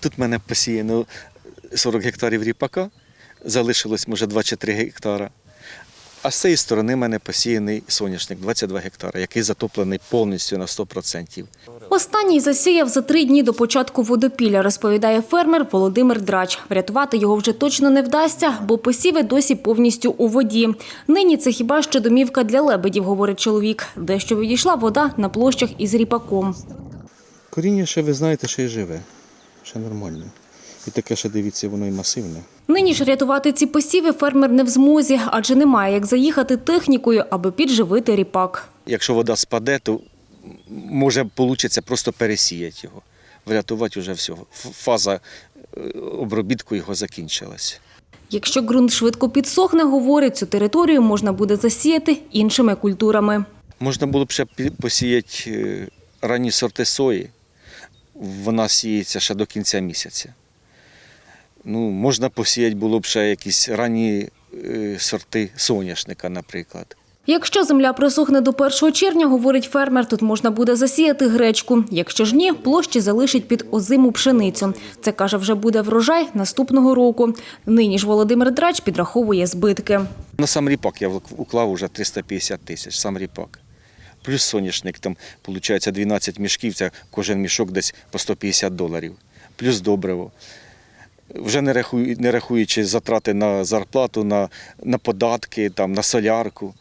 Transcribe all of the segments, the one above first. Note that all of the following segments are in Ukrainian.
Тут в мене посіяно 40 гектарів ріпака, залишилось може 2 чи 3 гектара. А з цієї сторони в мене посіяний соняшник 22 гектара, який затоплений повністю на 100%. Останній засіяв за три дні до початку водопілля, розповідає фермер Володимир Драч. Врятувати його вже точно не вдасться, бо посіви досі повністю у воді. Нині це хіба що домівка для лебедів, говорить чоловік. Дещо відійшла вода на площах із ріпаком. Коріння ще ви знаєте, що і живе, ще нормально. І таке ще дивіться, воно і масивне. Нині ж рятувати ці посіви фермер не в змозі, адже немає як заїхати технікою, аби підживити ріпак. Якщо вода спаде, то може вийде просто пересіяти його. Врятувати вже всього. Фаза е, обробітку його закінчилась. Якщо ґрунт швидко підсохне, говорить, цю територію можна буде засіяти іншими культурами. Можна було б ще посіяти е, ранні сорти сої. Вона сіється ще до кінця місяця. Ну, можна посіяти було б ще якісь ранні е, сорти соняшника, наприклад. Якщо земля просохне до 1 червня, говорить фермер, тут можна буде засіяти гречку. Якщо ж ні, площі залишить під озиму пшеницю. Це, каже, вже буде врожай наступного року. Нині ж Володимир Драч підраховує збитки. На сам ріпак я уклав уже 350 тисяч, сам ріпак. Плюс соняшник, там, виходить, 12 мішків, це кожен мішок десь по 150 доларів. Плюс добриво. Вже не, рахую, не рахуючи затрати на зарплату, на, на податки, там, на солярку,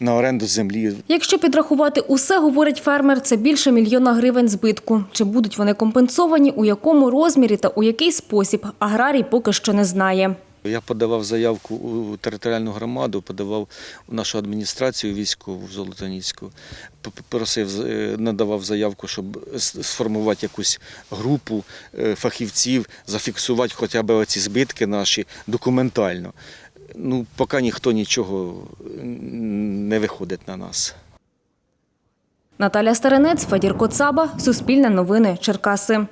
на оренду землі. Якщо підрахувати усе, говорить фермер, це більше мільйона гривень збитку. Чи будуть вони компенсовані, у якому розмірі та у який спосіб, аграрій поки що не знає. Я подавав заявку у територіальну громаду, подавав у нашу адміністрацію військову в Золотоніську, п- просив, е, надавав заявку, щоб сформувати якусь групу е, фахівців, зафіксувати хоча б оці збитки наші документально. Ну, поки ніхто нічого не виходить на нас. Наталя Старинець, Федір Коцаба, Суспільне новини, Черкаси.